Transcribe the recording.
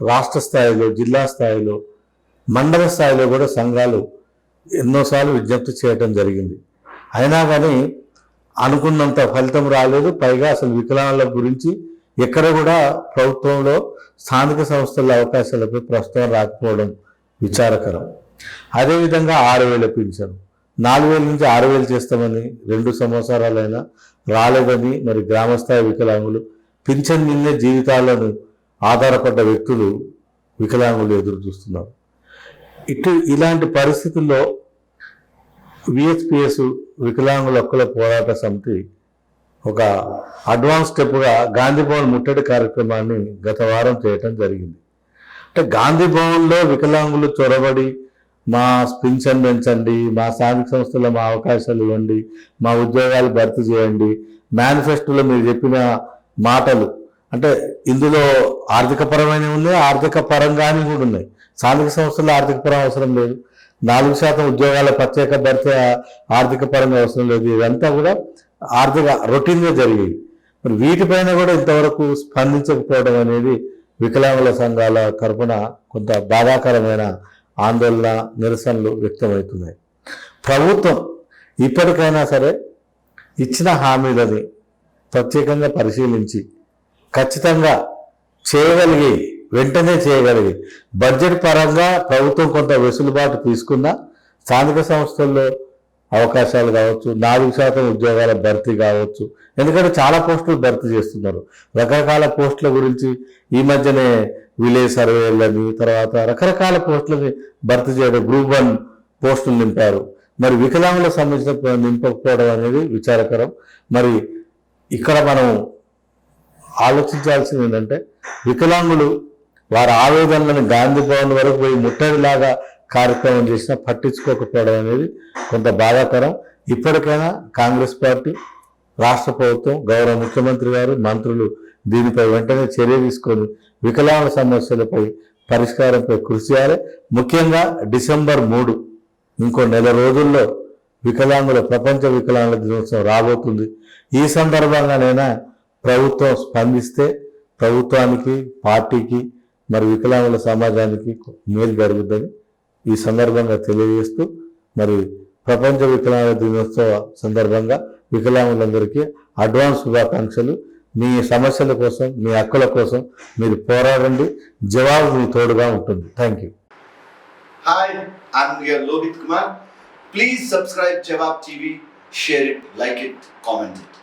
రాష్ట్ర స్థాయిలో జిల్లా స్థాయిలో మండల స్థాయిలో కూడా సంఘాలు ఎన్నోసార్లు విజ్ఞప్తి చేయటం జరిగింది. అయినా కానీ అనుకున్నంత ఫలితం రాలేదు. పైగా అసలు వికలాంగుల గురించి ఎక్కడ కూడా ప్రభుత్వంలో స్థానిక సంస్థల అవకాశాలపై ప్రస్తుతం రాకపోవడం విచారకరం. అదేవిధంగా ఆరు వేల పింఛను. నాలుగు వేల నుంచి ఆరు వేలు చేస్తామని రెండు సంవత్సరాలైనా రాలేదని మరి గ్రామస్థాయి వికలాంగులు పింఛన్ నిన్నే జీవితాలను ఆధారపడ్డ వ్యక్తులు వికలాంగులు ఎదురు చూస్తున్నారు. ఇటు ఇలాంటి పరిస్థితుల్లో విహెచ్పిఎస్ వికలాంగుల హక్కుల పోరాట సమితి ఒక అడ్వాన్స్ స్టెప్గా గాంధీ భవన్ ముట్టడి కార్యక్రమాన్ని గత వారం చేయటం జరిగింది. అంటే గాంధీ భవన్లో వికలాంగులు చొరబడి మా పింఛన్ పెంచండి మా స్థానిక సంస్థల్లో మా అవకాశాలు ఇవ్వండి మా ఉద్యోగాలు భర్తీ చేయండి మేనిఫెస్టోలో మీరు చెప్పిన మాటలు అంటే ఇందులో ఆర్థిక పరమైన ఉన్నాయి ఆర్థిక పరంగానే కూడా ఉన్నాయి. స్థానిక సంస్థల్లో ఆర్థిక పరం అవసరం లేదు. నాలుగు శాతం ఉద్యోగాల ప్రత్యేక భర్త ఆర్థిక పరంగా అవసరం లేదు. ఇదంతా కూడా ఆర్థిక రొటీన్గా జరిగేవి. మరి వీటిపైన కూడా ఇంతవరకు స్పందించకపోవడం అనేది వికలాంగుల సంఘాల తరపున కొంత బాధాకరమైన ఆందోళన నిరసనలు వ్యక్తమవుతున్నాయి. ప్రభుత్వం ఇప్పటికైనా సరే ఇచ్చిన హామీలని ప్రత్యేకంగా పరిశీలించి ఖచ్చితంగా చేయగలిగి వెంటనే చేయగలిగి బడ్జెట్ పరంగా ప్రభుత్వం కొంత వెసులుబాటు తీసుకున్నా స్థానిక సంస్థల్లో అవకాశాలు కావచ్చు నాలుగు శాతం ఉద్యోగాల భర్తీ కావచ్చు. ఎందుకంటే చాలా పోస్టులు భర్తీ చేస్తున్నారు. రకరకాల పోస్టుల గురించి ఈ మధ్యనే విలేజ్ సర్వేలని తర్వాత రకరకాల పోస్టులని భర్తీ చేయడం గ్రూప్ వన్ పోస్టులు నింపారు. మరి వికలాంగులకు సంబంధించిన నింపకపోవడం అనేది విచారకరం. మరి ఇక్కడ మనం ఆలోచించాల్సింది ఏంటంటే వికలాంగులు వారి ఆవేదనలను గాంధీ భవన్ వరకు పోయి ముట్టడిలాగా కార్యక్రమం చేసినా పట్టించుకోకపోవడం అనేది కొంత బాధాకరం. ఇప్పటికైనా కాంగ్రెస్ పార్టీ రాష్ట్ర ప్రభుత్వం గౌరవ ముఖ్యమంత్రి గారు మంత్రులు దీనిపై వెంటనే చర్య తీసుకొని వికలాంగుల సమస్యలపై పరిష్కారంపై కృషి చేయాలి. ముఖ్యంగా డిసెంబర్ మూడు ఇంకో నెల రోజుల్లో వికలాంగుల ప్రపంచ వికలాంగుల దినోత్సవం రాబోతుంది. ఈ సందర్భంగానైనా ప్రభుత్వం స్పందిస్తే ప్రభుత్వానికి పార్టీకి మరి వికలాంగుల సమాజానికి మేలు జరుగుతుంది. ఈ సందర్భంగా తెలియజేస్తూ మరి ప్రపంచ వికలాంగుల దినోత్సవ సందర్భంగా వికలాంగులందరికీ అడ్వాన్స్ శుభాకాంక్షలు. మీ సమస్యల కోసం మీ హక్కుల కోసం మీరు పోరాడండి. జవాబు మీ తోడుగా ఉంటుంది. Thank you hi I'm Lohith Kumar please subscribe Jawab TV share it like it comment it.